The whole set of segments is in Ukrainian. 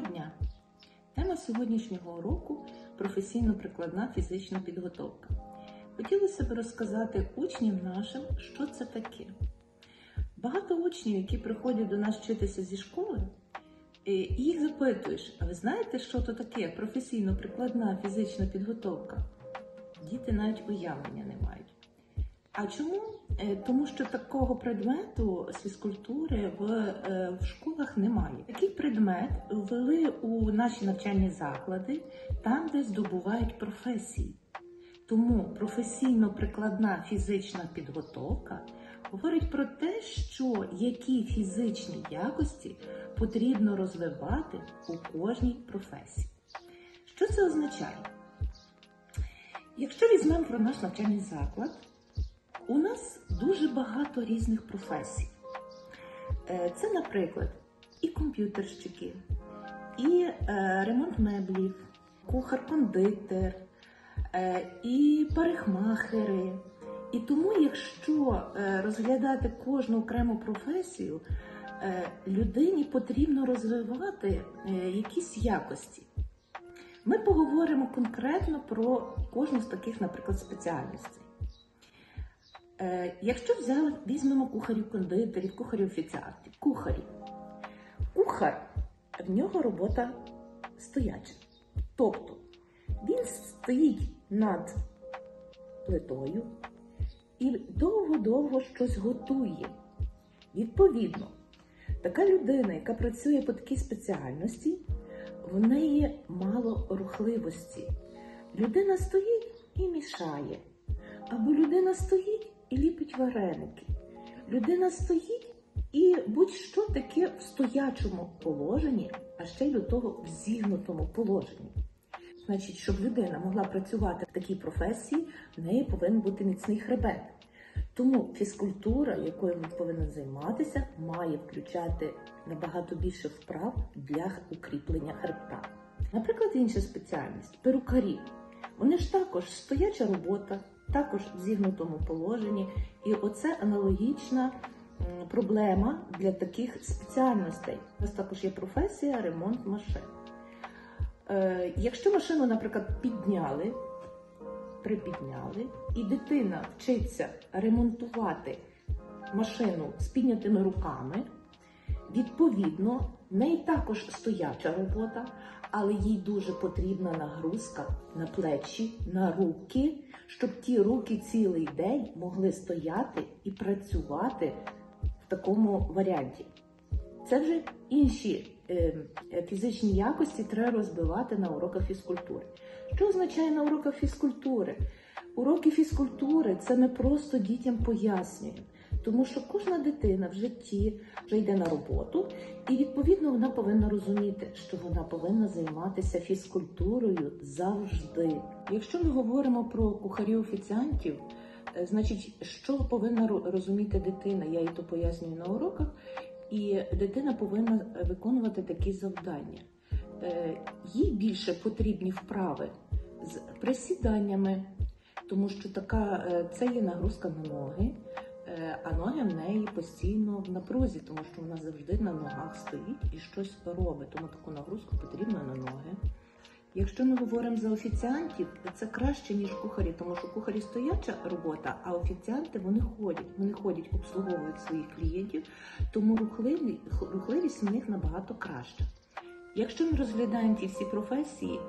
Дня! Тема сьогоднішнього уроку професійно-прикладна фізична підготовка. Хотілося б розказати учням нашим, що це таке. Багато учнів, які приходять до нас вчитися зі школи, е, їх запитуєш, а ви знаєте, що то таке професійно-прикладна фізична підготовка? Діти навіть уявлення не мають. А чому? Е, Тому що такого предмету з фізкультури в, е, в школах немає. Такий предмет ввели у наші навчальні заклади, там, де здобувають професії. Тому професійно-прикладна фізична підготовка говорить про те, що які фізичні якості потрібно розвивати у кожній професії. Що це означає? Якщо візьмемо про наш навчальний заклад, у нас дуже багато різних професій. Е, Це, наприклад, і комп'ютерщики, і е, ремонт меблів, кухар-кондитер, е, і парикмахери. І тому, якщо розглядати кожну окрему професію, людині потрібно розвивати якісь якості. Ми поговоримо конкретно про кожну з таких, наприклад, спеціальностей. Е, Якщо взяли, візьмемо кухарів кондитерів, кухарів офіціантів, кухарів. Кухар в нього робота стояча. Тобто він стоїть над плитою і довго-довго щось готує. Відповідно, така людина, яка працює по такій спеціальності, в неї мало рухливості. Людина стоїть і мішає. Або людина стоїть і ліпить вареники. Людина стоїть і будь-що таке в стоячому положенні, а ще й до того в зігнутому положенні. Значить, щоб людина могла працювати в такій професії, в неї повинен бути міцний хребет. Тому фізкультура, якою він повинен займатися, має включати набагато більше вправ для укріплення хребта. Наприклад, інша спеціальність перукарі. Вони ж також стояча робота, також в зігнутому положенні. І оце аналогічна проблема для таких спеціальностей. У нас також є професія ремонт машин. Е, якщо машину, наприклад, підняли, припідняли, і дитина вчиться ремонтувати машину з піднятими руками, відповідно, в неї також стояча робота, але їй дуже потрібна нагрузка на плечі, на руки, щоб ті руки цілий день могли стояти і працювати в такому варіанті. Це вже інші е, фізичні якості треба розбивати на уроках фізкультури. Що означає на уроках фізкультури? Уроки фізкультури це ми просто дітям пояснюємо, тому що кожна дитина в житті вже йде на роботу, і відповідно вона повинна розуміти, що вона повинна займатися фізкультурою завжди. Якщо ми говоримо про кухарів офіціантів, е, значить, що повинна розуміти дитина? Я їй то пояснюю на уроках. І дитина повинна е, виконувати такі завдання. Е, Їй більше потрібні вправи з присіданнями, тому що така це є нагрузка на ноги, а ноги в неї постійно в напрузі, тому що вона завжди на ногах стоїть і щось робить. Тому таку нагрузку потрібно на ноги. Якщо ми говоримо за офіціантів, то це краще ніж кухарі, тому що кухарі стояча робота, а офіціанти вони ходять. Вони ходять, обслуговують своїх клієнтів, тому рухливі, рухливість в них набагато краща. Якщо ми розглядаємо ті всі професії,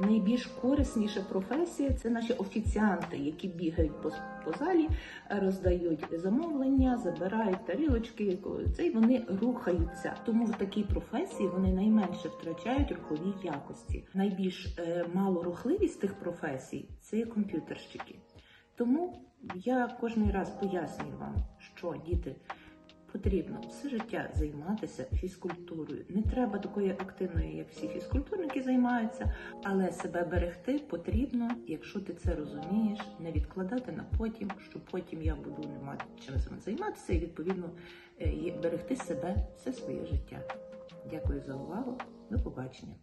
найбільш корисніша професія це наші офіціанти, які бігають по, по залі, роздають замовлення, забирають тарілочки. Це й вони рухаються. Тому в такій професії вони найменше втрачають рухові якості. Найбільш е, мало рухливість тих професій це комп'ютерщики. Тому я кожен раз пояснюю вам, що діти потрібно все життя займатися фізкультурою. Не треба такої активної, як всі фізкультурники займаються, але себе берегти потрібно, якщо ти це розумієш, не відкладати на потім, що потім я буду не мати чим саме займатися, і відповідно е, берегти себе все своє життя. Дякую за увагу. До побачення.